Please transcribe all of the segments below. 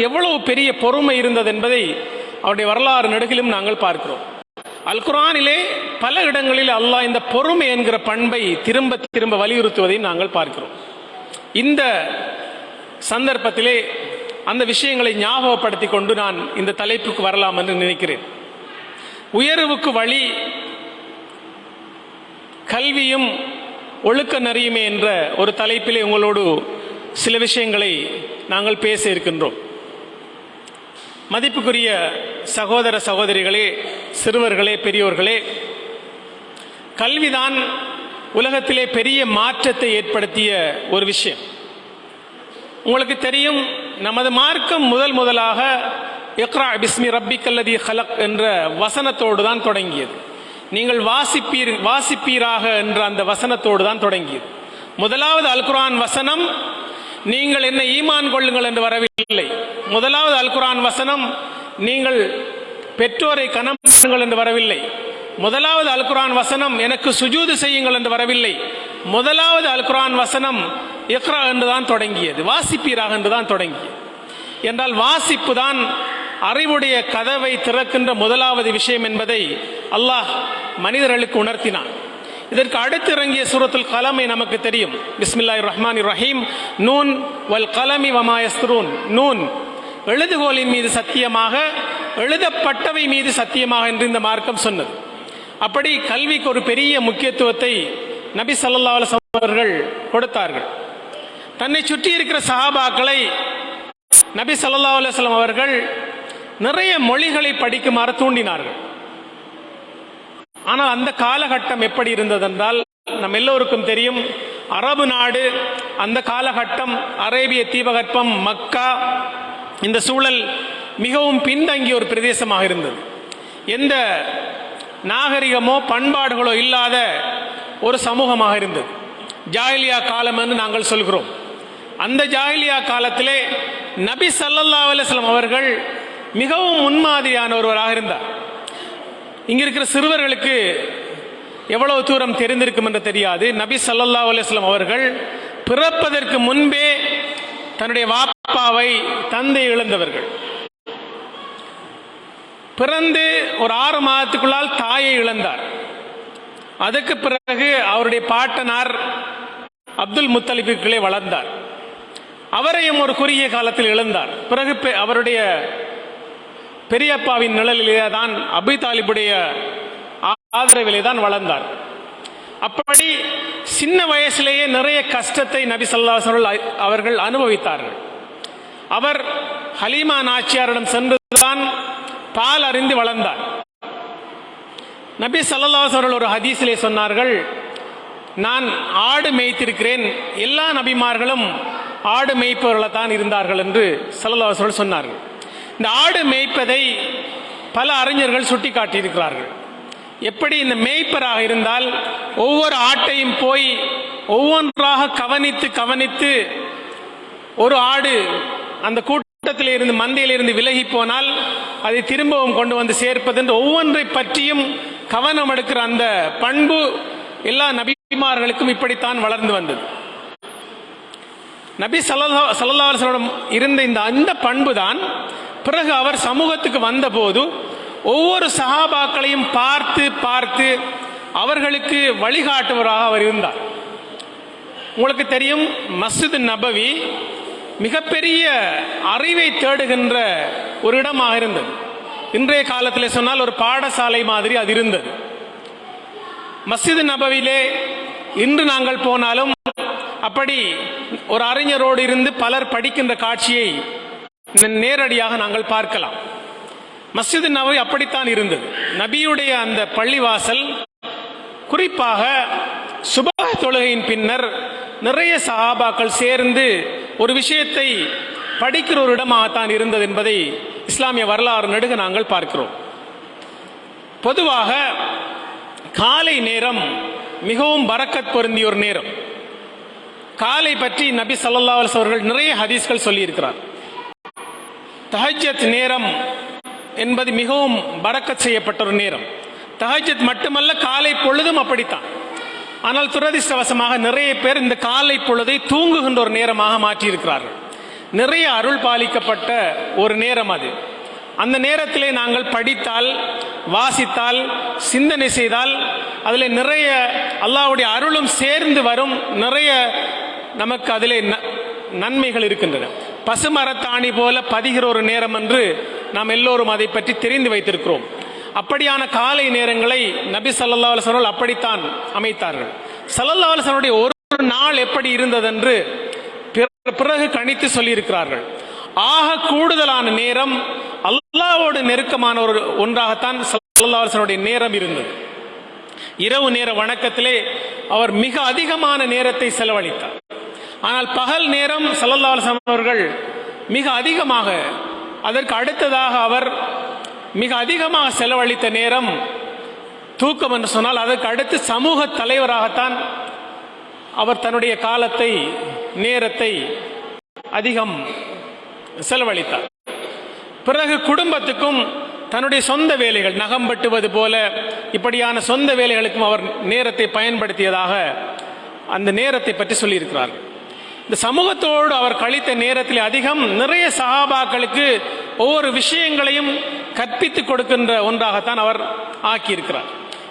எவ்வளவு பெரிய பொறுமை இருந்தது என்பதை அவருடைய வரலாறு நெடுகிலும் நாங்கள் பார்க்கிறோம். அல் குரானிலே பல இடங்களில் அல்லாஹ் இந்த பொறுமை என்கிற பண்பை திரும்ப திரும்ப வலியுறுத்துவதையும் நாங்கள் பார்க்கிறோம். இந்த சந்தர்ப்பத்திலே அந்த விஷயங்களை ஞாபகப்படுத்திக் கொண்டு நான் இந்த தலைப்புக்கு வரலாம் என்று நினைக்கிறேன். உயர்வுக்கு வழி கல்வியும் ஒழுக்க நெறியுமே என்ற ஒரு தலைப்பிலே உங்களோடு சில விஷயங்களை நாங்கள் பேச இருக்கின்றோம். மதிப்புக்குரிய சகோதர சகோதரிகளே சிறுவர்களே பெரியோர்களே கல்விதான் உலகத்திலே பெரிய மாற்றத்தை ஏற்படுத்திய ஒரு விஷயம். உங்களுக்கு தெரியும் நமது மார்க்கம் முதல் முதலாக இக்ரா பிஸ்மி ரப்பி கல்லதி ஹலக் என்ற வசனத்தோடு தான் தொடங்கியது. நீங்கள் வாசிப்பீர் வாசிப்பீராக என்ற அந்த வசனத்தோடு தான் தொடங்கியது. முதலாவது அல்குரான் வசனம் நீங்கள் என்ன ஈமான் கொள்ளுங்கள் என்று வரவில்லை. முதலாவது அல்குரான் வசனம் நீங்கள் பெற்றோரை கனப்படுங்கள் என்று வரவில்லை. முதலாவது அல்குரான் வசனம் எனக்கு சுஜூது செய்யுங்கள் என்று வரவில்லை. முதலாவது அல்குரான் வசனம் இக்ரா என்றுதான் தொடங்கியது வாசிப்பீராக என்றுதான் தொடங்கியது. என்றால் வாசிப்பு தான் அறிவுடைய கதவை திறக்கின்ற முதலாவது விஷயம் என்பதை அல்லாஹ் மனிதர்களுக்கு உணர்த்தினான். இதற்கு அடுத்து இறங்கிய சூரத்துல் கலமை நமக்கு தெரியும். பிஸ்மில்லாஹிர் ரஹ்மான் ரஹீம். நூன் வல் கலமி வமாயஸ்துரூன் நூன். எழுதுகோலின் மீது சத்தியமாக எழுதப்பட்டவை மீது சத்தியமாக என்று இந்த மார்க்கம் சொன்னது. அப்படி கல்விக்கு ஒரு பெரிய முக்கியத்துவத்தை நபி ஸல்லல்லாஹு அலைஹி அவர்கள் கொடுத்தார்கள். தன்னை சுற்றி இருக்கிற சஹாபாக்களை நபி ஸல்லல்லாஹு அலைஹி அவர்கள் நிறைய மொழிகளை படிக்குமாறு தூண்டினார்கள். ஆனால் அந்த காலகட்டம் எப்படி இருந்ததென்றால் நம் எல்லோருக்கும் தெரியும் அரபு நாடு அந்த காலகட்டம் அரேபிய தீபகற்பம் மக்கா இந்த சூழல் மிகவும் பின்தங்கிய ஒரு பிரதேசமாக இருந்தது. எந்த நாகரிகமோ பண்பாடுகளோ இல்லாத ஒரு சமூகமாக இருந்தது. ஜாயிலியா காலம் என்று நாங்கள் சொல்கிறோம். அந்த ஜாயிலியா காலத்திலே நபி சல்லல்லா அலுவலம் அவர்கள் மிகவும் முன்மாதிரியான ஒருவராக இருந்தார். இங்க இருக்கிற சிறுவர்களுக்கு எவ்வளவு தூரம் தெரிந்திருக்கும் என்று தெரியாது. நபி சல்லா அலுவலாம் அவர்கள் பிறப்பதற்கு முன்பே தன்னுடைய வாப்பாவை தந்தை இழந்தவர்கள். பிறந்து ஒரு ஆறு மாதத்துக்குள்ளால் தாயை இழந்தார். அதுக்கு பிறகு அவருடைய பாட்டனார் அப்துல் முத்தலிபுக்களே வளர்ந்தார். அவரையும் ஒரு குறுகிய காலத்தில் இழந்தார். பிறகு அவருடைய பெரியப்பாவின் நிழலிலே தான் அபி தாலிபுடைய ஆ- ஆதரவிலே தான் வளர்ந்தார். அப்படி சின்ன வயசிலேயே நிறைய கஷ்டத்தை நபி ஸல்லல்லாஹு அவர்கள் அனுபவித்தார்கள். அவர் ஹலீமா நாச்சியாரிடம் சென்றுதான் பால் அறிந்து வளர்ந்தார். நபி ஸல்லல்லாஹு ஒரு ஹதீஸிலே சொன்னார்கள் நான் ஆடு மேய்த்திருக்கிறேன். எல்லா நபிமார்களும் ஆடு மேய்ப்பவர்களை தான் இருந்தார்கள் என்று ஸல்லல்லாஹு சொன்னார்கள். இந்த ஆடு மேய்ப்பதை பல அறிஞர்கள் சுட்டி காட்டியிருக்கிறார்கள் எப்படி இந்த மேய்ப்பராக இருந்தால் ஒவ்வொரு ஆட்டையும் போய் ஒவ்வொன்றாக கவனித்து கவனித்து ஒரு ஆடு அந்த கூட்டத்தில் இருந்து மந்தையில் இருந்து விலகி போனால் அதை திரும்பவும் கொண்டு வந்து சேர்ப்பது என்று ஒவ்வொன்றை பற்றியும் கவனம் எடுக்கிற அந்த பண்பு எல்லா நபிமார்களுக்கும் இப்படித்தான் வளர்ந்து வந்தது. நபி சல்லா சல்லாஹம் இருந்த இந்த அந்த பண்பு தான் பிறகு அவர் சமூகத்துக்கு வந்தபோது ஒவ்வொரு சஹாபாக்களையும் பார்த்து பார்த்து அவர்களுக்கு வழிகாட்டுவராக அவர் இருந்தார். உங்களுக்கு தெரியும் மஸ்ஜித் நபவி மிகப்பெரிய அறிவை தேடுகின்ற ஒரு இடமாக இருந்தது. இன்றைய காலத்தில் சொன்னால் ஒரு பாடசாலை மாதிரி அது இருந்தது. மஸ்ஜித் நபவிலே இன்று நாங்கள் போனாலும் அப்படி ஒரு அறிஞரோடு இருந்து பலர் படிக்கின்ற காட்சியை நேரடியாக நாங்கள் பார்க்கலாம். மஸ்ஜித் நபவி அப்படித்தான் இருந்தது. நபியுடைய அந்த பள்ளிவாசல் குறிப்பாக சுபஹ தொழுகையின் பின்னர் நிறைய சஹாபாக்கள் சேர்ந்து ஒரு விஷயத்தை படிக்கிற ஒரு இடமாகத்தான் இருந்தது என்பதை இஸ்லாமிய வரலாறு நெடுக நாங்கள் பார்க்கிறோம். பொதுவாக காலை நேரம் மிகவும் பறக்கத் பொருந்திய ஒரு நேரம். காலை பற்றி நபி ஸல்லல்லாஹு அவர்கள் நிறைய ஹதீஸ்கள் சொல்லியிருக்கிறார். தஹஜத் நேரம் என்பது மிகவும் பரக்கத் செய்யப்பட்ட ஒரு நேரம். தஹஜத் மட்டுமல்ல காலை பொழுதும் அப்படித்தான். ஆனால் துரதிர்ஷ்டவசமாக நிறைய பேர் இந்த காலை பொழுதை தூங்குகின்ற ஒரு நேரமாக மாற்றியிருக்கிறார்கள். நிறைய அருள் பாலிக்கப்பட்ட ஒரு நேரம் அது. அந்த நேரத்திலே நாங்கள் படித்தால் வாசித்தால் சிந்தனை செய்தால் அதில் நிறைய அல்லாவுடைய அருளும் சேர்ந்து வரும் நிறைய நமக்கு அதிலே ந- நன்மைகள் இருக்கின்றன. பசுமரத்தாணி போல பதிகிற ஒரு நேரம் என்று நாம் எல்லோரும் அதை பற்றி தெரிந்து வைத்திருக்கிறோம். அப்படியான காலை நேரங்களை நபி சல்லா அலுவலர்கள் அப்படித்தான் அமைத்தார்கள். சல்லல்லா அலுவலருடைய ஒரு நாள் எப்படி இருந்ததென்று பிறகு கணித்து சொல்லியிருக்கிறார்கள். ஆக கூடுதலான நேரம் அல்லாவோடு நெருக்கமான ஒரு ஒன்றாகத்தான் ஸல்லல்லாஹு நேரம் இருந்தது. இரவு நேர வணக்கத்திலே அவர் மிக அதிகமான நேரத்தை செலவழித்தார். ஆனால் பகல் நேரம் ஸல்லல்லாஹு அவர்கள் மிக அதிகமாக அதற்கு அடுத்ததாக அவர் மிக அதிகமாக செலவழித்த நேரம் தூக்கம் என்று சொன்னால் அதற்கு அடுத்து சமூக தலைவராகத்தான் அவர் தன்னுடைய காலத்தை நேரத்தை அதிகம் செலவழித்தார். பிறகு குடும்பத்துக்கும் தன்னுடைய சொந்த வேலைகள் நகம் பட்டுவது போல இப்படியான சொந்த வேலைகளுக்கும் அவர் நேரத்தை பயன்படுத்தியதாக அந்த நேரத்தை பற்றி சொல்லியிருக்கிறார் இந்த சமூகத்தோடு அவர் கழித்த நேரத்தில் அதிகம் நிறைய சகாபாக்களுக்கு ஒவ்வொரு விஷயங்களையும் கற்பித்துக் கொடுக்கின்ற ஒன்றாகத்தான் அவர் ஆக்கியிருக்கிறார்.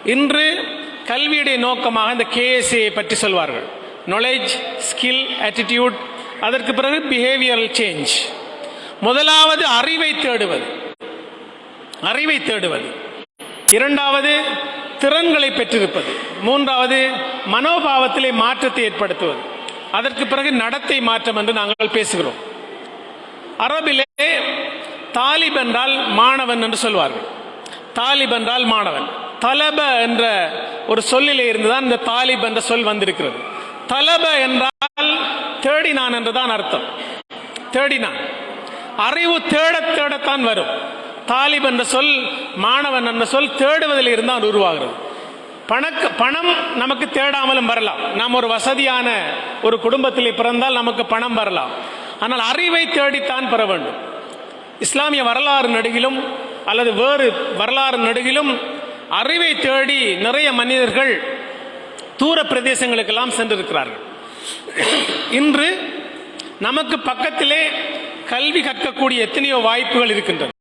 இன்று கல்வியுடைய நோக்கமாக இந்த கேஎஸ்ஏ பற்றி சொல்வார்கள். நாலேஜ் ஸ்கில் ஆட்டிடியூட் அதற்கு பிறகு பிஹேவியரல் சேஞ்ச் முதலாவது அறிவை தேடுவது. அறிவை தேடுவது. இரண்டாவது திறன்களை பெற்றிருப்பது. மூன்றாவது மனோபாவத்திலே மாற்றத்தை ஏற்படுத்துவது. அதற்கு பிறகு நடத்தை மாற்றம் என்று நாங்கள் பேசுகிறோம். அரபிலே தாலிப் என்றால் மாணவன் என்று சொல்வார்கள். தாலிப் என்றால் மாணவன். தலப என்ற ஒரு சொல்லிலே இருந்துதான் இந்த தாலிப் என்ற சொல் வந்திருக்கிறது. தலப என்றால் தேடினான் என்றுதான் அர்த்தம். தேடினான். அறிவு தேட தேடத்தான் வரும். தாலிப் என்ற சொல் மாணவன் என்ற சொல் தேடுவதில் இருந்தால் உருவாகிறது. பணக்க பணம் நமக்கு தேடாமலும் வரலாம். நாம் ஒரு வசதியான ஒரு குடும்பத்தில் பிறந்தால் நமக்கு பணம் வரலாம். ஆனால் அறிவை தேடித்தான் பெற வேண்டும். இஸ்லாமிய வரலாறு நடுகிலும் அல்லது வேறு வரலாறு நடுகிலும் அறிவை தேடி நிறைய மனிதர்கள் தூர பிரதேசங்களுக்கெல்லாம் சென்றிருக்கிறார்கள். இன்று நமக்கு பக்கத்திலே கல்வி கற்கக்கூடிய எத்தனையோ வாய்ப்புகள் இருக்கின்றன.